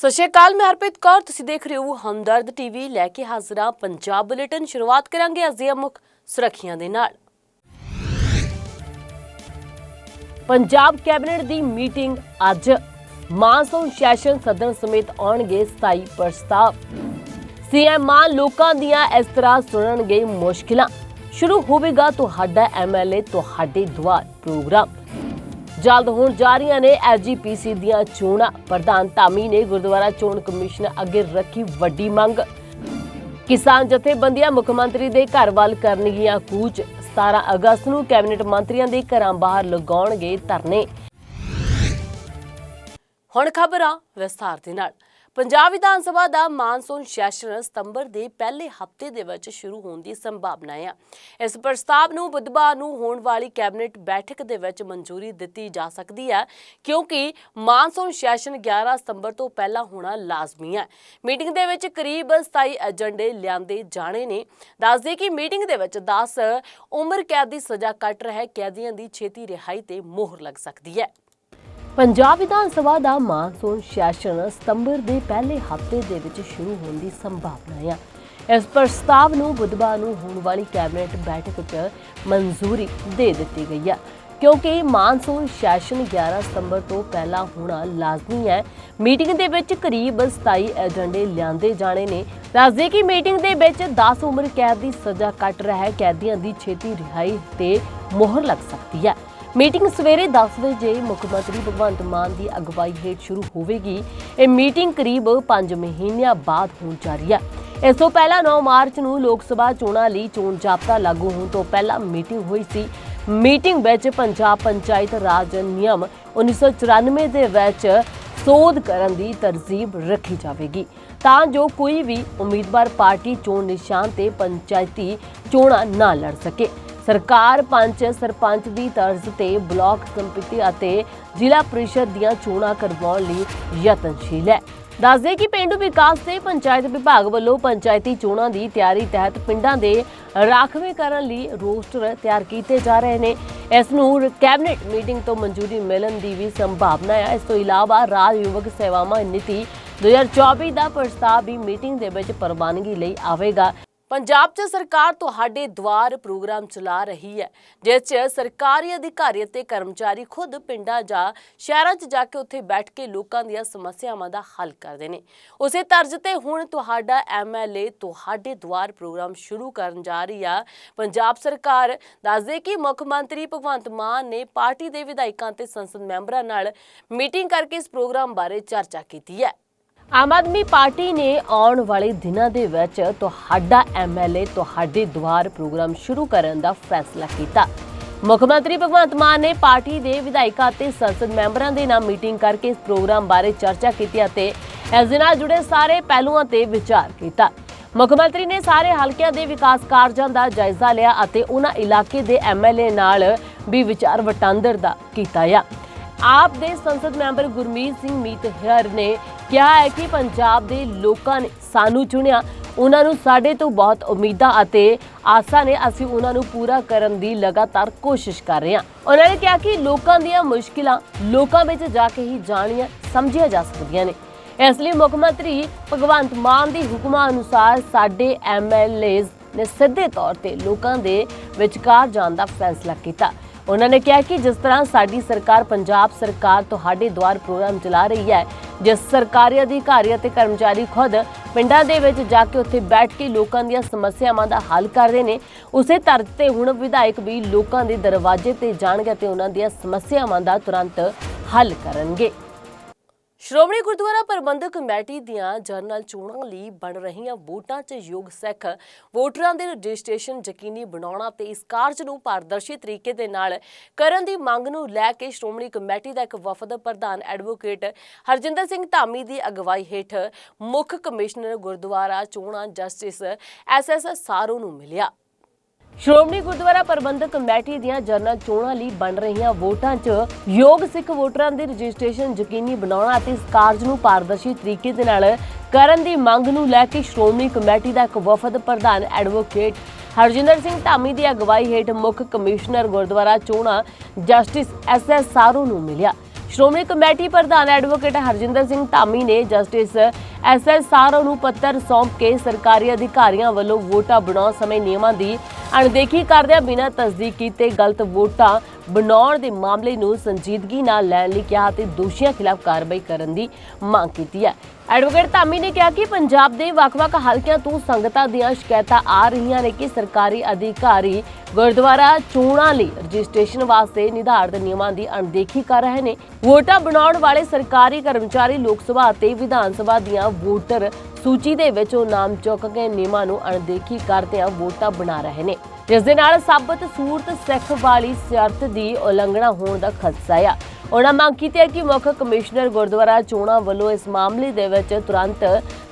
ਸਤਿ ਸ਼੍ਰੀ ਅਕਾਲ, ਮੈਂ ਹਰਪ੍ਰੀਤ ਕੌਰ। ਤੁਸੀਂ ਦੇਖ ਰਹੇ ਹੋ ਹਮਦਰਦ ਟੀਵੀ। ਲੈ ਕੇ ਹਾਜ਼ਰਾਂ ਪੰਜਾਬ ਬੁਲੇਟਿਨ। ਸ਼ੁਰੂਆਤ ਕਰਾਂਗੇ ਅੱਜ ਦੀਆਂ ਮੁੱਖ ਸੁਰੱਖੀਆਂ ਦੇ ਨਾਲ। ਪੰਜਾਬ ਕੈਬਨਿਟ ਦੀ ਮੀਟਿੰਗ ਅੱਜ। ਮਾਨਸੂਨ ਸੈਸ਼ਨ ਸਦਨ ਸਮੇਤ ਆਉਣਗੇ 27 ਪ੍ਰਸਤਾਵ। ਸੀਐਮ ਮਾਨ ਲੋਕਾਂ ਦੀਆਂ ਇਸ ਤਰ੍ਹਾਂ ਸੁਣਨਗੇ ਮੁਸ਼ਕਿਲਾਂ। ਸ਼ੁਰੂ ਹੋਵੇਗਾ ਤੁਹਾਡਾ ਐਮਐਲਏ ਤੁਹਾਡੇ ਦੁਆਰ ਪ੍ਰੋਗਰਾਮ। ਜਲਦ ਹੋਣ ਜਾ ਰਹੀਆਂ ਨੇ ਐਸਜੀਪੀਸੀ ਦੀਆਂ ਚੋਣਾਂ। ਪ੍ਰਧਾਨ ਧਾਮੀ ਨੇ ਗੁਰਦੁਆਰਾ ਚੋਣ ਕਮਿਸ਼ਨ ਅੱਗੇ ਰੱਖੀ ਵੱਡੀ ਮੰਗ। ਕਿਸਾਨ ਜਥੇਬੰਦੀਆਂ ਮੁੱਖ ਮੰਤਰੀ ਦੇ ਘਰ ਵੱਲ ਕਰਨਗੀਆਂ ਕੂਚ। 17 ਅਗਸਤ ਨੂੰ ਕੈਬਨਿਟ ਮੰਤਰੀਆਂ ਦੇ ਘਰਾਂ ਬਾਹਰ ਲਗਾਉਣਗੇ ਧਰਨੇ। ਹੁਣ ਖਬਰਾਂ ਵਿਸਥਾਰ ਦੇ ਨਾਲ। ਪੰਜਾਬ ਵਿਧਾਨ ਸਭਾ ਦਾ ਮਾਨਸੂਨ ਸੈਸ਼ਨ ਸਤੰਬਰ ਦੇ ਪਹਿਲੇ ਹਫ਼ਤੇ ਦੇ ਵਿੱਚ ਸ਼ੁਰੂ ਹੋਣ ਦੀ ਸੰਭਾਵਨਾ ਹੈ ਇਸ ਪ੍ਰਸਤਾਵ ਨੂੰ ਬੁੱਧਵਾਰ ਨੂੰ ਹੋਣ ਵਾਲੀ ਕੈਬਨਿਟ ਬੈਠਕ ਦੇ ਵਿੱਚ ਮਨਜ਼ੂਰੀ ਦਿੱਤੀ ਜਾ ਸਕਦੀ ਹੈ, ਕਿਉਂਕਿ ਮਾਨਸੂਨ ਸੈਸ਼ਨ 11 ਸਤੰਬਰ ਤੋਂ ਪਹਿਲਾਂ ਹੋਣਾ ਲਾਜ਼ਮੀ ਹੈ। ਮੀਟਿੰਗ ਦੇ ਵਿੱਚ ਕਰੀਬ 27 ਏਜੰਡੇ ਲਿਆਂਦੇ ਜਾਣੇ ਨੇ। ਦੱਸਦੇ ਕਿ ਮੀਟਿੰਗ ਦੇ ਵਿੱਚ 10 ਉਮਰ ਕੈਦ ਦੀ ਸਜ਼ਾ ਕੱਟ ਰਹੇ ਕੈਦੀਆਂ ਦੀ ਛੇਤੀ ਰਿਹਾਈ ਤੇ ਮੋਹਰ ਲੱਗ ਸਕਦੀ ਹੈ। ਪੰਜਾਬ ਵਿਧਾਨ ਸਭਾ ਦਾ ਮਾਨਸੂਨ ਸੈਸ਼ਨ ਸਤੰਬਰ ਦੇ ਪਹਿਲੇ ਹਫ਼ਤੇ ਦੇ ਵਿੱਚ ਸ਼ੁਰੂ ਹੋਣ ਦੀ ਸੰਭਾਵਨਾ ਹੈ ਇਸ ਪ੍ਰਸਤਾਵ ਨੂੰ ਬੁੱਧਵਾਰ ਨੂੰ ਹੋਣ ਵਾਲੀ ਕੈਬਨਿਟ ਬੈਠਕ 'ਚ ਮਨਜ਼ੂਰੀ ਦੇ ਦਿੱਤੀ ਗਈ ਹੈ ਕਿਉਂਕਿ ਮਾਨਸੂਨ ਸੈਸ਼ਨ 11 ਸਤੰਬਰ ਤੋਂ ਪਹਿਲਾਂ ਹੋਣਾ ਲਾਜ਼ਮੀ ਹੈ। ਮੀਟਿੰਗ ਦੇ ਵਿੱਚ ਕਰੀਬ 27 ਏਜੰਡੇ ਲਿਆਂਦੇ ਜਾਣੇ ਨੇ। ਦੱਸਦੇ ਕਿ ਮੀਟਿੰਗ ਦੇ ਵਿੱਚ 10 ਉਮਰ ਕੈਦ ਦੀ ਸਜ਼ਾ ਕੱਟ ਰਿਹਾ ਕੈਦੀਆਂ ਦੀ ਛੇਤੀ ਰਿਹਾਈ ਤੇ ਮੋਹਰ ਲੱਗ ਸਕਦੀ ਹੈ। ਮੀਟਿੰਗ ਸਵੇਰੇ 10 ਵਜੇ ਮੁੱਖ ਮੰਤਰੀ ਭਗਵੰਤ ਮਾਨ ਦੀ ਅਗਵਾਈ ਹੇਠ ਸ਼ੁਰੂ ਹੋਵੇਗੀ, ਇਹ ਮੀਟਿੰਗ ਕਰੀਬ 5 ਮਹੀਨਿਆਂ ਬਾਅਦ ਹੋਣ ਜਾ ਰਹੀ ਹੈ। ਇਸ ਤੋਂ ਪਹਿਲਾਂ 9 ਮਾਰਚ ਨੂੰ ਲੋਕ ਸਭਾ ਚੋਣਾਂ ਲਈ ਚੋਣ ਜਾਬਤਾ ਲਾਗੂ ਹੋਣ ਤੋਂ ਪਹਿਲਾਂ ਮੀਟਿੰਗ ਹੋਈ ਸੀ। ਮੀਟਿੰਗ ਵਿੱਚ ਪੰਜਾਬ ਪੰਚਾਇਤ ਰਾਜ ਨਿਯਮ 1994 ਦੇ ਵਿੱਚ ਸੋਧ ਕਰਨ ਦੀ ਤਰਜੀਬ ਰੱਖੀ ਜਾਵੇਗੀ। ਤਾਂ ਜੋ ਕੋਈ ਵੀ ਉਮੀਦਵਾਰ ਪਾਰਟੀ ਚੋਣ ਨਿਸ਼ਾਨ ਤੇ ਪੰਚਾਇਤੀ ਚੋਣਾਂ ਨਾ ਲੜ ਸਕੇ। ਸਰਕਾਰ ਪੰਚ, ਸਰਪੰਚ ਦੀ ਤਰਜ਼ ਤੇ ਬਲਾਕ ਸੰਮਤੀ ਅਤੇ ਜ਼ਿਲ੍ਹਾ ਪ੍ਰੀਸ਼ਦ ਦੀਆਂ ਚੋਣਾਂ ਕਰਵਾਉਣ ਲਈ ਯਤਨਸ਼ੀਲ ਹੈ। ਦੱਸਦੇ ਕਿ ਪਿੰਡੂ ਵਿਕਾਸ ਤੇ ਪੰਚਾਇਤ ਵਿਭਾਗ ਵੱਲੋਂ ਪੰਚਾਇਤੀ ਚੋਣਾਂ ਦੀ ਤਿਆਰੀ ਤਹਿਤ ਪਿੰਡਾਂ ਦੇ ਰਾਖਵੇਂ ਕਰਨ ਲਈ ਰੋਸਟਰ ਤਿਆਰ ਕੀਤੇ ਜਾ ਰਹੇ ਨੇ। ਇਸ ਨੂੰ ਕੈਬਨਿਟ ਮੀਟਿੰਗ ਤੋਂ ਮਨਜ਼ੂਰੀ ਮਿਲਣ ਦੀ ਵੀ ਸੰਭਾਵਨਾ ਹੈ। ਇਸ ਤੋਂ ਇਲਾਵਾ ਰਾਜ ਯੁਵਕ ਸੇਵਾਵਾਂ ਨੀਤੀ 2024 ਦਾ ਪ੍ਰਸਤਾਵ ਵੀ ਮੀਟਿੰਗ ਦੇ ਵਿੱਚ ਪ੍ਰਵਾਨਗੀ ਲਈ ਆਵੇਗਾ। ਪੰਜਾਬ 'ਚ ਸਰਕਾਰ ਤੁਹਾਡੇ ਦੁਆਰ ਪ੍ਰੋਗਰਾਮ ਚਲਾ ਰਹੀ ਹੈ, ਜਿਸ 'ਚ ਸਰਕਾਰੀ ਅਧਿਕਾਰੀ ਅਤੇ ਕਰਮਚਾਰੀ ਖੁਦ ਪਿੰਡਾਂ ਜਾਂ ਸ਼ਹਿਰਾਂ 'ਚ ਜਾ ਕੇ ਉੱਥੇ ਬੈਠ ਕੇ ਲੋਕਾਂ ਦੀਆਂ ਸਮੱਸਿਆਵਾਂ ਦਾ ਹੱਲ ਕਰਦੇ ਨੇ। ਉਸੇ ਤਰਜ਼ ਤੇ ਹੁਣ ਤੁਹਾਡਾ ਐਮਐਲਏ ਤੁਹਾਡੇ ਦੁਆਰ ਪ੍ਰੋਗਰਾਮ ਸ਼ੁਰੂ ਕਰਨ ਜਾ ਰਹੀ ਆ। ਪੰਜਾਬ ਸਰਕਾਰ ਦੱਸਦੇ ਕਿ ਮੁੱਖ ਮੰਤਰੀ ਭਗਵੰਤ ਮਾਨ ਨੇ ਪਾਰਟੀ ਦੇ ਵਿਧਾਇਕਾਂ ਤੇ ਸੰਸਦ ਮੈਂਬਰਾਂ ਨਾਲ ਮੀਟਿੰਗ ਕਰਕੇ ਇਸ ਪ੍ਰੋਗਰਾਮ ਬਾਰੇ ਚਰਚਾ ਕੀਤੀ ਹੈ। ਆਮ ਆਦਮੀ ਪਾਰਟੀ ਨੇ ਆਉਣ ਵਾਲੇ ਦਿਨਾਂ ਦੇ ਵਿੱਚ ਤੁਹਾਡਾ ਐਮਐਲਏ ਤੁਹਾਡੇ ਦੁਆਰ ਪ੍ਰੋਗਰਾਮ ਸ਼ੁਰੂ ਕਰਨ ਦਾ ਫੈਸਲਾ ਕੀਤਾ। ਮੁੱਖ ਮੰਤਰੀ ਭਗਵੰਤ ਮਾਨ ਨੇ ਪਾਰਟੀ ਦੇ ਵਿਧਾਇਕਾਂ ਅਤੇ ਸੰਸਦ ਮੈਂਬਰਾਂ ਦੇ ਨਾਲ ਮੀਟਿੰਗ ਕਰਕੇ ਇਸ ਪ੍ਰੋਗਰਾਮ ਬਾਰੇ ਚਰਚਾ ਕੀਤੀ ਅਤੇ ਇਸ ਦੇ ਨਾਲ ਜੁੜੇ ਸਾਰੇ ਪਹਿਲੂਆਂ ਤੇ ਵਿਚਾਰ ਕੀਤਾ। ਮੁੱਖ ਮੰਤਰੀ ਨੇ ਸਾਰੇ ਹਲਕਿਆਂ ਦੇ ਵਿਕਾਸ ਕਾਰਜਾਂ ਦਾ ਜਾਇਜ਼ਾ ਲਿਆ ਅਤੇ ਉਹਨਾਂ ਇਲਾਕੇ ਦੇ ਐਮਐਲਏ ਨਾਲ ਵੀ ਵਿਚਾਰ ਵਟਾਂਦਰ ਦਾ ਕੀਤਾ ਆ। ਆਪ ਦੇ ਸੰਸਦ ਮੈਂਬਰ ਗੁਰਮੀਤ ਸਿੰਘ ਮੀਤਹਿਰ ਨੇ ਕਿਹਾ ਹੈ ਕਿ ਪੰਜਾਬ ਦੇ ਲੋਕਾਂ ਨੇ ਸਾਨੂੰ ਚੁਣਿਆ। ਉਹਨਾਂ ਨੂੰ ਸਾਡੇ ਤੋਂ ਬਹੁਤ ਉਮੀਦਾਂ ਅਤੇ ਆਸਾਂ ਨੇ ਅਸੀਂ ਉਹਨਾਂ ਨੂੰ ਪੂਰਾ ਕਰਨ ਦੀ ਲਗਾਤਾਰ ਕੋਸ਼ਿਸ਼ ਕਰ ਰਹੇ ਹਾਂ। ਉਹਨਾਂ ਨੇ ਕਿਹਾ ਕਿ ਲੋਕਾਂ ਦੀਆਂ ਮੁਸ਼ਕਿਲਾਂ ਲੋਕਾਂ ਵਿੱਚ ਜਾ ਕੇ ਹੀ ਜਾਣੀਆਂ, ਸਮਝੀਆਂ ਜਾ ਸਕਦੀਆਂ ਨੇ। ਇਸ ਲਈ ਮੁੱਖ ਮੰਤਰੀ ਭਗਵੰਤ ਮਾਨ ਦੇ ਹੁਕਮਾਂ ਅਨੁਸਾਰ ਸਾਡੇ ਐਮਐਲਏਜ਼ ਨੇ ਸਿੱਧੇ ਤੌਰ ਤੇ ਲੋਕਾਂ ਦੇ ਵਿਚਕਾਰ ਜਾਣ ਦਾ ਫੈਸਲਾ ਕੀਤਾ। ਉਹਨਾਂ ਨੇ ਕਿਹਾ ਕਿ ਜਿਸ ਤਰ੍ਹਾਂ ਸਾਡੀ ਸਰਕਾਰ ਪੰਜਾਬ ਸਰਕਾਰ ਤੁਹਾਡੇ ਦੁਆਰ ਪ੍ਰੋਗਰਾਮ ਚਲਾ ਰਹੀ ਹੈ, ਜਿਸ ਸਰਕਾਰੀ ਅਧਿਕਾਰੀ ਅਤੇ ਕਰਮਚਾਰੀ ਖੁਦ ਪਿੰਡਾਂ ਦੇ ਵਿੱਚ ਜਾ ਕੇ ਉੱਥੇ ਬੈਠ ਕੇ ਲੋਕਾਂ ਦੀਆਂ ਸਮੱਸਿਆਵਾਂ ਦਾ ਹੱਲ ਕਰਦੇ ਨੇ, ਉਸੇ ਤਰਜ਼ ਤੇ ਹੁਣ ਵਿਧਾਇਕ ਵੀ ਲੋਕਾਂ ਦੇ ਦਰਵਾਜ਼ੇ ਤੇ ਜਾਣਗੇ ਤੇ ਉਹਨਾਂ ਦੀਆਂ ਸਮੱਸਿਆਵਾਂ ਦਾ ਤੁਰੰਤ ਹੱਲ ਕਰਨਗੇ। ਸ਼੍ਰੋਮਣੀ ਗੁਰਦੁਆਰਾ ਪ੍ਰਬੰਧਕ ਕਮੇਟੀ ਦੀਆਂ ਜਨਰਲ ਚੋਣਾਂ ਲਈ ਬਣ ਰਹੀਆਂ ਵੋਟਾਂ 'ਚ ਯੋਗ ਸਿੱਖ ਵੋਟਰਾਂ ਦੇ ਰਜਿਸਟ੍ਰੇਸ਼ਨ ਯਕੀਨੀ ਬਣਾਉਣਾ ਤੇ ਇਸ ਕਾਰਜ ਨੂੰ ਪਾਰਦਰਸ਼ੀ ਤਰੀਕੇ ਦੇ ਨਾਲ ਕਰਨ ਦੀ ਮੰਗ ਨੂੰ ਲੈ ਕੇ ਸ਼੍ਰੋਮਣੀ ਕਮੇਟੀ ਦਾ ਇੱਕ ਵਫਦ ਪ੍ਰਧਾਨ ਐਡਵੋਕੇਟ ਹਰਜਿੰਦਰ ਸਿੰਘ ਧਾਮੀ ਦੀ ਅਗਵਾਈ ਹੇਠ ਮੁੱਖ ਕਮਿਸ਼ਨਰ ਗੁਰਦੁਆਰਾ ਚੋਣਾਂ ਜਸਟਿਸ ਐਸਐਸ ਸਾਰੋ ਨੂੰ ਮਿਲਿਆ। ਸ਼੍ਰੋਮਣੀ ਗੁਰਦੁਆਰਾ ਪ੍ਰਬੰਧਕ ਕਮੇਟੀ ਦੀਆਂ ਜਨਰਲ ਚੋਣਾਂ ਲਈ ਬਣ ਰਹੀਆਂ ਵੋਟਾਂ 'ਚ ਯੋਗ ਸਿੱਖ ਵੋਟਰਾਂ ਦੀ ਰਜਿਸਟ੍ਰੇਸ਼ਨ ਯਕੀਨੀ ਬਣਾਉਣਾ ਅਤੇ ਇਸ ਕਾਰਜ ਨੂੰ ਪਾਰਦਰਸ਼ੀ ਤਰੀਕੇ ਦੇ ਨਾਲ ਕਰਨ ਦੀ ਮੰਗ ਨੂੰ ਲੈ ਕੇ ਸ਼੍ਰੋਮਣੀ ਕਮੇਟੀ ਦਾ ਇੱਕ ਵਫਦ ਪ੍ਰਧਾਨ ਐਡਵੋਕੇਟ ਹਰਜਿੰਦਰ ਸਿੰਘ ਧਾਮੀ ਦੀ ਅਗਵਾਈ ਹੇਠ ਮੁੱਖ ਕਮਿਸ਼ਨਰ ਗੁਰਦੁਆਰਾ ਚੋਣਾਂ ਜਸਟਿਸ ਐਸ ਐਸ ਸਾਰੂ ਨੂੰ ਮਿਲਿਆ। ਸ਼੍ਰੋਮਣੀ ਕਮੇਟੀ ਪ੍ਰਧਾਨ ਐਡਵੋਕੇਟ ਹਰਜਿੰਦਰ ਸਿੰਘ ਧਾਮੀ ਨੇ ਜਸਟਿਸ ਐਸ ਨੂੰ ਪੱਤਰ ਸੌਂਪ ਕੇ ਸਰਕਾਰੀ ਅਧਿਕਾਰੀਆਂ ਵੱਲੋਂ ਵੋਟਾਂ ਬਣਾਉਣ ਸਮੇਂ ਨਿਯਮਾਂ ਦੀ ਅਣਦੇਖੀ ਕਰਦਿਆਂ ਬਿਨਾਂ ਤਸਦੀਕ ਕੀਤੇ ਗਲਤ ਵੋਟਾਂ ਬਣਾਉਣ ਦੇ ਮਾਮਲੇ ਨੂੰ ਸੰਜੀਦਗੀ ਨਾਲ ਲੈਣ ਲਈ ਕਿਹਾ ਤੇ ਦੋਸ਼ੀਆਂ ਖਿਲਾਫ ਕਾਰਵਾਈ ਕਰਨ ਦੀ ਮੰਗ ਕੀਤੀ ਹੈ। ਐਡਵੋਕੇਟ ਧਾਮੀ ਨੇ ਕਿਹਾ ਕਿ ਪੰਜਾਬ ਦੇ ਵੱਖ-ਵੱਖ ਹਲਕਿਆਂ ਤੋਂ ਸੰਗਤਾਂ ਦੀਆਂ ਸ਼ਿਕਾਇਤਾਂ ਆ ਰਹੀਆਂ ਨੇ ਕਿ ਸਰਕਾਰੀ ਅਧਿਕਾਰੀ ਗੁਰਦੁਆਰਾ ਚੋਣਾਂ ਲਈ ਰਜਿਸਟ੍ਰੇਸ਼ਨ ਵਾਸਤੇ ਨਿਰਧਾਰਤ ਨਿਯਮਾਂ ਦੀ ਅਣਦੇਖੀ ਕਰ ਰਹੇ ਨੇ। ਵੋਟਾਂ ਬਣਾਉਣ ਵਾਲੇ ਸਰਕਾਰੀ ਕਰਮਚਾਰੀ ਲੋਕ ਸਭਾ ਅਤੇ ਵਿਧਾਨ ਸਭਾ ਦੀਆਂ ਵੋਟਰ ਸੂਚੀ ਦੇ ਵਿੱਚ ਉਹ ਨਾਮ ਚੁੱਕ ਕੇ ਨਿਯਮਾਂ ਨੂੰ ਅਣਦੇਖੀ ਕਰਦਿਆਂ ਵੋਟਾਂ ਬਣਾ ਰਹੇ ਨੇ। ਜਿਸ ਦੇ ਨਾਲ ਸਾਬਤ ਸੂਰਤ ਸਿੱਖ ਵਾਲੀ ਸ਼ਰਤ ਦੀ ਉਲੰਘਣਾ ਹੋਣ ਦਾ ਖਦਸ਼ਾ ਆ। ਉਹਨਾਂ ਮੰਗ ਕੀਤੀ ਹੈ ਕਿ ਮੁੱਖ ਕਮਿਸ਼ਨਰ ਗੁਰਦੁਆਰਾ ਚੋਣਾਂ ਵੱਲੋਂ ਇਸ ਮਾਮਲੇ ਦੇ ਵਿੱਚ ਤੁਰੰਤ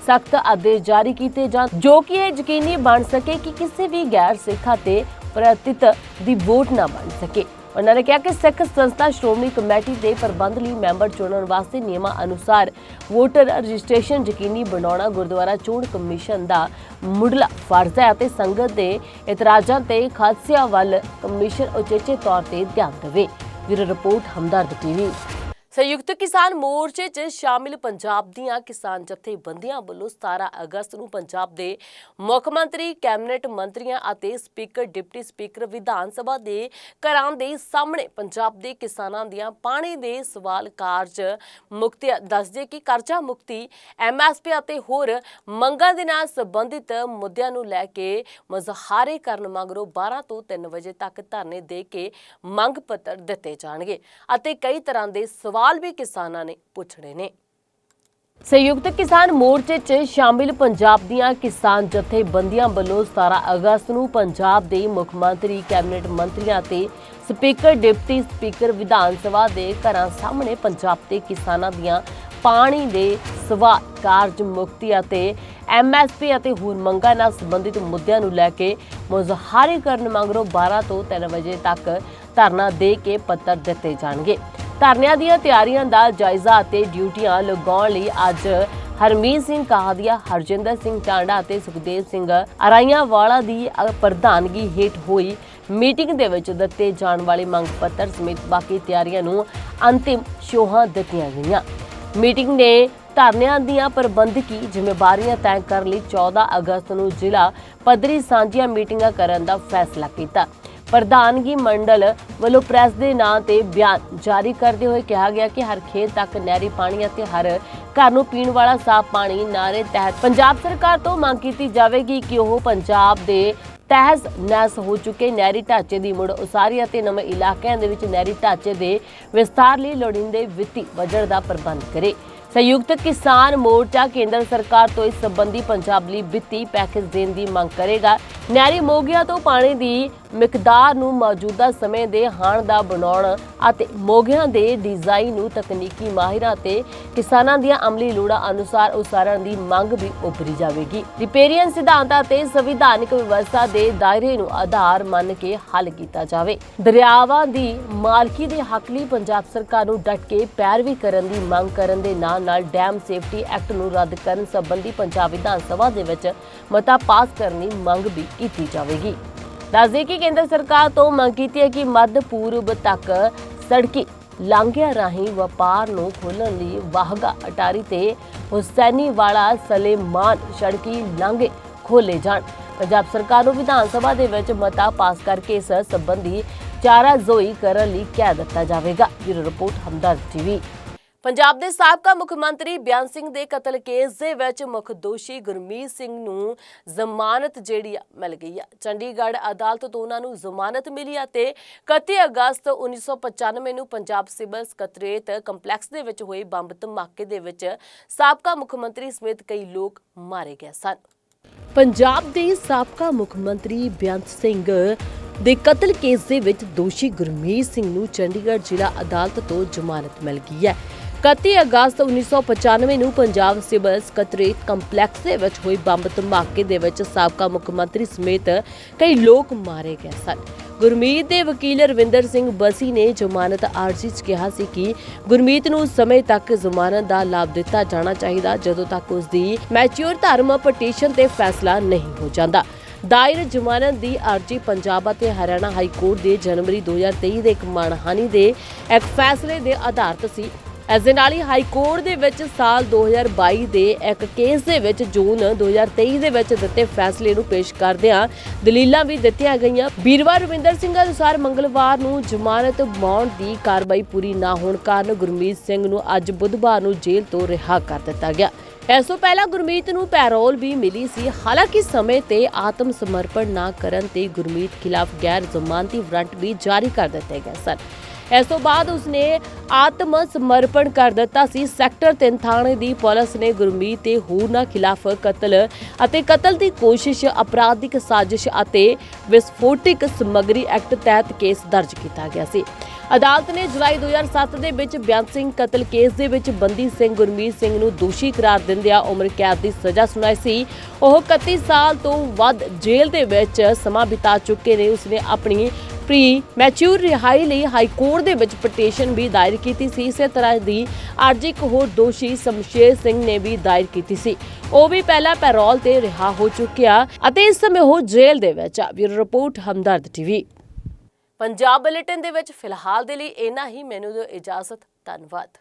ਸਖਤ ਆਦੇਸ਼ ਜਾਰੀ ਕੀਤੇ ਜਾਣ, ਜੋ ਕਿ ਇਹ ਯਕੀਨੀ ਬਣ ਸਕੇ ਕਿ ਕਿਸੇ ਵੀ ਗੈਰ ਸਿੱਖ ਤੇ ਪ੍ਰਤਿਤ ਦੀ ਵੋਟ ਨਾ ਬਣ ਸਕੇ। ਉਹਨਾਂ ਨੇ ਕਿਹਾ ਕਿ ਸਿੱਖ ਸੰਸਥਾ ਸ਼੍ਰੋਮਣੀ ਕਮੇਟੀ ਦੇ ਪ੍ਰਬੰਧ ਲਈ ਮੈਂਬਰ ਚੁਣਨ ਵਾਸਤੇ ਨਿਯਮਾਂ ਅਨੁਸਾਰ ਵੋਟਰ ਰਜਿਸਟ੍ਰੇਸ਼ਨ ਯਕੀਨੀ ਬਣਾਉਣਾ ਗੁਰਦੁਆਰਾ ਚੋਣ ਕਮਿਸ਼ਨ ਦਾ ਮੁੱਢਲਾ ਫਰਜ਼ ਹੈ ਅਤੇ ਸੰਗਤ ਦੇ ਇਤਰਾਜ਼ਾਂ ਤੇ ਖਾਦਸਿਆਂ ਵੱਲ ਕਮਿਸ਼ਨ ਉਚੇਚੇ ਤੌਰ ਤੇ ਧਿਆਨ ਦੇਵੇ। Bureau report, Hamdard TV. Samyukt Kisan ਮੋਰਚੇ 'ਚ ਸ਼ਾਮਿਲ ਪੰਜਾਬ ਦੀਆਂ ਕਿਸਾਨ ਜਥੇਬੰਦੀਆਂ ਵੱਲੋਂ 17 ਅਗਸਤ ਨੂੰ ਪੰਜਾਬ ਦੇ ਮੁੱਖ ਮੰਤਰੀ, ਕੈਬਨਿਟ ਮੰਤਰੀਆਂ ਅਤੇ speaker, deputy speaker, Vidhan Sabha ਦੇ ਘਰਾਂ ਦੇ ਸਾਹਮਣੇ ਪੰਜਾਬ ਦੇ ਕਿਸਾਨਾਂ ਦੀਆਂ ਪਾਣੀ ਦੇ ਸਵਾਲ ਕਾਰਜ ਮੁਕਤੀ ਦੱਸਦੇ ਕਿ ਕਰਜ਼ਾ ਮੁਕਤੀ, ਐਮਐਸਪੀ ਅਤੇ ਹੋਰ ਮੰਗਾਂ ਦੇ ਨਾਲ ਸੰਬੰਧਿਤ ਮੁੱਦਿਆਂ ਨੂੰ ਲੈ ਕੇ ਮੁਜ਼ਾਹਰੇ ਕਰਨ ਮਗਰੋਂ 12 ਤੋਂ 3 ਵਜੇ ਤੱਕ ਧਰਨੇ ਦੇ ਕੇ ਮੰਗ ਪੱਤਰ ਦਿੱਤੇ ਜਾਣਗੇ ਅਤੇ ਕਈ ਤਰ੍ਹਾਂ ਦੇ ਸਵਾਲ ਵੀ ਕਿਸਾਨਾਂ ਨੇ ਪੁੱਛਣੇ ਨੇ। ਸੰਯੁਕਤ ਕਿਸਾਨ ਮੋਰਚੇ 'ਚ ਸ਼ਾਮਿਲ ਪੰਜਾਬ ਦੀਆਂ ਕਿਸਾਨ ਜਥੇਬੰਦੀਆਂ ਵੱਲੋਂ 17 ਅਗਸਤ ਨੂੰ ਪੰਜਾਬ ਦੇ ਮੁੱਖ ਮੰਤਰੀ, ਕੈਬਨਿਟ ਮੰਤਰੀਆਂ ਤੇ speaker, deputy speaker, Vidhan Sabha ਦੇ ਘਰਾਂ ਸਾਹਮਣੇ ਪੰਜਾਬ ਦੇ ਕਿਸਾਨਾਂ ਦੀਆਂ ਪਾਣੀ ਦੇ ਸਵਾਲ ਕਾਰਜ ਮੁਕਤੀ ਅਤੇ ਐਮਐਸਪੀ ਅਤੇ ਹੋਰ ਮੰਗਾਂ ਨਾਲ ਸੰਬੰਧਿਤ ਮੁੱਦਿਆਂ ਨੂੰ ਲੈ ਕੇ ਮੁਜ਼ਾਹਰੇ ਕਰਨ ਮਗਰੋਂ 12 ਤੋਂ 3 ਵਜੇ ਤੱਕ ਧਰਨਾ ਦੇ ਕੇ ਪੱਤਰ ਦਿੱਤੇ ਜਾਣਗੇ। ਧਰਨਿਆਂ ਦੀਆਂ ਤਿਆਰੀਆਂ ਦਾ ਜਾਇਜ਼ਾ ਅਤੇ ਡਿਊਟੀਆਂ ਲਗਾਉਣ ਲਈ ਅੱਜ ਹਰਮੀਤ ਸਿੰਘ ਕਾਹਦੀਆ ਹਰਜਿੰਦਰ ਸਿੰਘ ਟਾਂਡਾ ਅਤੇ ਸੁਖਦੇਵ ਸਿੰਘ ਅਰਾਈਆਂ ਵਾਲਾ ਦੀ ਪ੍ਰਧਾਨਗੀ ਹੇਠ ਹੋਈ ਮੀਟਿੰਗ ਦੇ ਵਿੱਚ ਦਿੱਤੇ ਜਾਣ ਵਾਲੇ ਮੰਗ ਪੱਤਰ ਸਮੇਤ ਬਾਕੀ ਤਿਆਰੀਆਂ ਨੂੰ ਅੰਤਿਮ ਸ਼ੋਹਾਂ ਦਿੱਤੀਆਂ ਗਈਆਂ। ਮੀਟਿੰਗ ਨੇ ਧਰਨਿਆਂ ਦੀਆਂ ਪ੍ਰਬੰਧਕੀ ਜ਼ਿੰਮੇਵਾਰੀਆਂ ਤੈਅ ਕਰਨ ਲਈ 14 ਅਗਸਤ ਨੂੰ ਜ਼ਿਲ੍ਹਾ ਪੱਧਰੀ ਸਾਂਝੀਆਂ ਮੀਟਿੰਗਾਂ ਕਰਨ ਦਾ ਫੈਸਲਾ ਕੀਤਾ। ਪ੍ਰਧਾਨਗੀ ਮੰਡਲ ਵੱਲੋਂ ਪ੍ਰੈਸ ਦੇ ਨਾਂ ਤੇ ਬਿਆਨ ਜਾਰੀ ਕਰਦੇ ਹੋਏ ਕਿਹਾ ਗਿਆ ਕਿ ਹਰ ਖੇਤ ਤੱਕ ਨਹਿਰੀ ਪਾਣੀ ਅਤੇ ਹਰ ਘਰ ਨੂੰ ਪੀਣ ਵਾਲਾ ਸਾਫ਼ ਪਾਣੀ ਨਾਰੇ ਤਹਿਤ। ਪੰਜਾਬ ਸਰਕਾਰ ਤੋਂ ਮੰਗ ਕੀਤੀ ਜਾਵੇਗੀ ਕਿ ਉਹ ਪੰਜਾਬ ਦੇ ਤਹਿਸ ਨਹਿਸ ਹੋ ਚੁੱਕੇ ਨਹਿਰੀ ਢਾਂਚੇ ਦੀ ਮੁੜ ਉਸਾਰੀ ਅਤੇ ਨਵੇਂ ਇਲਾਕਿਆਂ ਦੇ ਵਿੱਚ ਨਹਿਰੀ ਢਾਂਚੇ ਦੇ ਵਿਸਤਾਰ ਲਈ ਲੋੜੀਂਦੇ ਵਿੱਤੀ ਬਜਟ ਦਾ ਪ੍ਰਬੰਧ ਕਰੇ। ਸੰਯੁਕਤ ਕਿਸਾਨ ਮੋਰਚਾ ਕੇਂਦਰ ਸਰਕਾਰ ਤੋਂ ਇਸ ਸੰਬੰਧੀ ਪੰਜਾਬ ਲਈ ਵਿੱਤੀ ਪੈਕੇਜ ਦੇਣ ਦੀ ਮੰਗ ਕਰੇਗਾ। ਨਹਿਰੀ ਮੋਗਿਆਂ ਤੋਂ ਪਾਣੀ ਦੀ ਮਿਕਦਾਰ ਨੂੰ ਮੌਜੂਦਾ ਸਮੇਂ ਦੇ ਹਾਣ ਦਾ ਬਣਾਉਣ ਅਤੇ ਮੋਗਿਆਂ ਦੇ ਡਿਜ਼ਾਈਨ ਨੂੰ ਤਕਨੀਕੀ ਮਾਹਿਰਾਂ ਤੇ ਕਿਸਾਨਾਂ ਦੀਆਂ ਅਮਲੀ ਲੋੜਾਂ ਅਨੁਸਾਰ ਉਸਾਰਨ ਦੀ ਮੰਗ ਵੀ ਉਭਰੀ ਜਾਵੇਗੀ। ਰਿਪੇਰੀਅਨ ਸਿਧਾਂਤਾਂ ਤੇ ਸੰਵਿਧਾਨਿਕ ਵਿਵਸਥਾ ਦੇ ਦਾਇਰੇ ਨੂੰ ਆਧਾਰ ਮੰਨ ਕੇ ਹੱਲ ਕੀਤਾ ਜਾਵੇ। ਦਰਿਆਵਾਂ ਦੀ ਮਾਲਕੀ ਦੇ ਹੱਕ ਲਈ ਪੰਜਾਬ ਸਰਕਾਰ ਨੂੰ ਡਟ ਕੇ ਪੈਰਵੀ ਕਰਨ ਦੀ ਮੰਗ ਕਰਨ ਦੇ ਨਾਲ ਨਾਲ ਡੈਮ ਸੇਫਟੀ ਐਕਟ ਨੂੰ ਰੱਦ ਕਰਨ ਸੰਬੰਧੀ ਪੰਜਾਬ ਵਿਧਾਨ ਸਭਾ ਦੇ ਵਿੱਚ ਮਤਾ ਪਾਸ ਕਰਨ ਦੀ ਮੰਗ ਵੀ ਕੀਤੀ ਜਾਵੇਗੀ। ਦੱਸਦੇ ਕਿ ਕੇਂਦਰ ਸਰਕਾਰ ਤੋਂ ਮੰਗ ਕੀਤੀ ਹੈ ਕਿ ਮੱਧ ਪੂਰਬ ਤੱਕ ਸੜਕੀ ਲਾਂਘਿਆਂ ਰਾਹੀਂ ਵਪਾਰ ਨੂੰ ਖੋਲ੍ਹਣ ਲਈ ਵਾਹਗਾ ਅਟਾਰੀ ਤੇ ਹੁਸੈਨੀ ਵਾਲਾ ਸਲੇਮਾਨ ਸੜਕੀ ਲਾਂਘੇ ਖੋਲੇ ਜਾਣ। ਪੰਜਾਬ ਸਰਕਾਰ ਨੂੰ ਵਿਧਾਨ ਸਭਾ ਦੇ ਵਿੱਚ ਮਤਾ ਪਾਸ ਕਰਕੇ ਇਸ ਸੰਬੰਧੀ ਚਾਰਾਜ਼ੋਈ ਕਰਨ ਲਈ ਕਹਿ ਦਿੱਤਾ ਜਾਵੇਗਾ। Bureau report, Hamdard TV. Punjab ਦੇ ਸਾਬਕਾ ਮੁੱਖ ਮੰਤਰੀ ਬਿਆਨ ਸਿੰਘ ਦੇ ਕਤਲ ਕੇਸ ਦੇ ਵਿੱਚ ਮੁੱਖ ਦੋਸ਼ੀ ਗੁਰਮੀਤ ਸਿੰਘ ਨੂੰ ਜ਼ਮਾਨਤ ਜਿਹੜੀ ਆ, ਮਿਲ ਗਈ ਆ। ਚੰਡੀਗੜ੍ਹ ਅਦਾਲਤ ਤੋਂ ਉਹਨਾਂ ਨੂੰ ਜ਼ਮਾਨਤ ਮਿਲੀ ਆ ਤੇ 31 ਅਗਸਤ 1995 ਨੂੰ ਪੰਜਾਬ ਸਿਵਲ ਸਕੱਤਰੇਤ ਕੰਪਲੈਕਸ ਦੇ ਵਿੱਚ ਹੋਏ ਬੰਬ ਧਮਾਕੇ ਦੇ ਵਿੱਚ ਸਾਬਕਾ ਮੁੱਖ ਮੰਤਰੀ ਸਮੇਤ ਕਈ ਲੋਕ ਮਾਰੇ ਗਏ ਸਨ। ਪੰਜਾਬ ਦੇ ਸਾਬਕਾ ਮੁੱਖ ਮੰਤਰੀ ਬੇਅੰਤ ਸਿੰਘ ਦੇ ਕਤਲ ਕੇਸ ਦੇ ਵਿੱਚ ਦੋਸ਼ੀ ਗੁਰਮੀਤ ਸਿੰਘ ਨੂੰ ਚੰਡੀਗੜ੍ਹ ਜ਼ਿਲ੍ਹਾ ਅਦਾਲਤ ਤੋਂ ਜ਼ਮਾਨਤ ਮਿਲ ਗਈ ਹੈ। 31 ਅਗਸਤ 1995 ਨੂੰ ਪੰਜਾਬ ਸਿਵਲ ਸਕੱਤਰੇਤ ਕੰਪਲੈਕਸ ਦੇ ਵਿੱਚ ਹੋਈ ਬੰਬ ਧਮਾਕੇ ਦੇ ਵਿੱਚ ਸਾਬਕਾ ਮੁੱਖ ਮੰਤਰੀ ਸਮੇਤ ਕਈ ਲੋਕ ਮਾਰੇ ਗਏ ਸਨ। ਗੁਰਮੀਤ ਦੇ ਵਕੀਲ ਰਵਿੰਦਰ ਸਿੰਘ ਬਸੀ ਨੇ ਜ਼ਮਾਨਤ ਆਰਜ਼ੀ 'ਚ ਕਿਹਾ ਸੀ ਕਿ ਗੁਰਮੀਤ ਨੂੰ ਸਮੇਂ ਤੱਕ ਜ਼ਮਾਨਤ ਦਾ ਲਾਭ ਦਿੱਤਾ ਜਾਣਾ ਚਾਹੀਦਾ ਜਦੋਂ ਤੱਕ ਉਸ ਦੀ ਮੈਚੁਰ ਧਰਮ ਪਟੀਸ਼ਨ ਤੇ ਫੈਸਲਾ ਨਹੀਂ ਹੋ ਜਾਂਦਾ। ਦਾਇਰ ਜ਼ਮਾਨਤ ਦੀ ਅਰਜ਼ੀ ਪੰਜਾਬ ਅਤੇ ਹਰਿਆਣਾ ਹਾਈ ਕੋਰਟ ਦੇ ਜਨਵਰੀ 2023 ਦੇ ਇੱਕ ਮਾਣਹਾਨੀ ਦੇ ਇੱਕ ਫੈਸਲੇ ਦੇ ਆਧਾਰਿਤ ਸੀ। ਇਸ ਦੇ ਨਾਲ ਹੀ ਹਾਈ ਕੋਰਟ ਦੇ ਵਿੱਚ ਸਾਲ 2022 ਦੇ ਇੱਕ ਕੇਸ ਦੇ ਵਿੱਚ ਜੂਨ 2023 ਦੇ ਵਿੱਚ ਦਿੱਤੇ ਫੈਸਲੇ ਨੂੰ ਪੇਸ਼ ਕਰਦਿਆਂ ਦਲੀਲਾਂ ਵੀ ਦਿੱਤੀਆਂ ਗਈਆਂ। ਵੀਰਵਾਰ ਰਵਿੰਦਰ ਸਿੰਘ ਅਨੁਸਾਰ ਮੰਗਲਵਾਰ ਨੂੰ ਜ਼ਮਾਨਤ ਮੌਣ ਦੀ ਕਾਰਵਾਈ ਪੂਰੀ ਨਾ ਹੋਣ ਕਾਰਨ ਗੁਰਮੀਤ ਸਿੰਘ ਨੂੰ ਅੱਜ ਬੁੱਧਵਾਰ ਨੂੰ ਜੇਲ੍ਹ ਤੋਂ ਰਿਹਾ ਕਰ ਦਿੱਤਾ ਗਿਆ। ਇਸ ਤੋਂ ਪਹਿਲਾਂ ਗੁਰਮੀਤ ਨੂੰ ਪੈਰੋਲ ਵੀ ਮਿਲੀ ਸੀ। ਹਾਲਾਂਕਿ ਸਮੇਂ ਤੇ ਆਤਮ ਸਮਰਪਣ ਨਾ ਕਰਨ ਤੇ ਗੁਰਮੀਤ ਖਿਲਾਫ ਗੈਰ ਜ਼ਮਾਨਤੀ ਵਾਰੰਟ ਵੀ ਜਾਰੀ ਕਰ ਦਿੱਤੇ ਗਏ ਸਨ। ਇਸ ਤੋਂ ਬਾਅਦ ਉਸਨੇ ਆਤਮ ਸਮਰਪਣ ਕਰ ਦਿੱਤਾ ਸੀ। ਸੈਕਟਰ 3 ਥਾਣੇ ਦੀ ਪੁਲਿਸ ਨੇ ਗੁਰਮੀਤ ਤੇ ਹੋਰਨਾਂ ਖਿਲਾਫ ਕਤਲ ਅਤੇ ਕਤਲ ਦੀ ਕੋਸ਼ਿਸ਼, ਅਪਰਾਧਿਕ ਸਾਜ਼ਿਸ਼ ਅਤੇ ਵਿਸਫੋਟਿਕ ਸਮੱਗਰੀ ਐਕਟ ਤਹਿਤ ਕੇਸ ਦਰਜ ਕੀਤਾ ਗਿਆ ਸੀ। ਅਦਾਲਤ ਨੇ ਜੁਲਾਈ 2007 ਦੇ ਵਿੱਚ ਬਿਆਨ ਸਿੰਘ ਕਤਲ ਕੇਸ ਦੇ ਵਿੱਚ ਬੰਦੀ ਸਿੰਘ ਗੁਰਮੀਤ ਸਿੰਘ ਨੂੰ ਦੋਸ਼ੀ ਕਰਾਰ ਦਿੰਦਿਆਂ ਉਮਰ ਕੈਦ ਦੀ ਸਜ਼ਾ ਸੁਣਾਈ ਸੀ। ਉਹ 31 ਸਾਲ ਤੋਂ ਵੱਧ ਜੇਲ੍ਹ ਦੇ ਵਿੱਚ ਸਮਾਂ ਬਿਤਾ ਚੁੱਕੇ ਨੇ। ਉਸਨੇ ਆਪਣੀ ਪ੍ਰੀ ਮੈਚੂਰ ਰਿਹਾਈ ਲਈ ਹਾਈ ਕੋਰਟ ਦੇ ਵਿੱਚ ਪਟੀਸ਼ਨ ਵੀ ਦਾਇਰ ਕੀਤੀ ਸੀ। ਇਸੇ ਤਰ੍ਹਾਂ ਦੀ ਅਰਜ਼ੀ ਇੱਕ ਹੋਰ ਦੋਸ਼ੀ ਸ਼ਮਸ਼ੇਰ ਸਿੰਘ ਨੇ ਵੀ ਦਾਇਰ ਕੀਤੀ ਸੀ। ਉਹ ਵੀ ਪਹਿਲਾਂ ਪੈਰੋਲ ਤੇ ਰਿਹਾ ਹੋ ਚੁੱਕਿਆ ਅਤੇ ਇਸ ਸਮੇਂ ਉਹ ਜੇਲ੍ਹ ਦੇ ਵਿੱਚ ਆ। Bureau report, Hamdard TV. Punjab bulletin ਦੇ ਵਿੱਚ ਫਿਲਹਾਲ ਦੇ ਲਈ ਇੰਨਾ ਹੀ। ਮੈਨੂੰ ਦਿਓ ਇਜਾਜ਼ਤ, ਧੰਨਵਾਦ।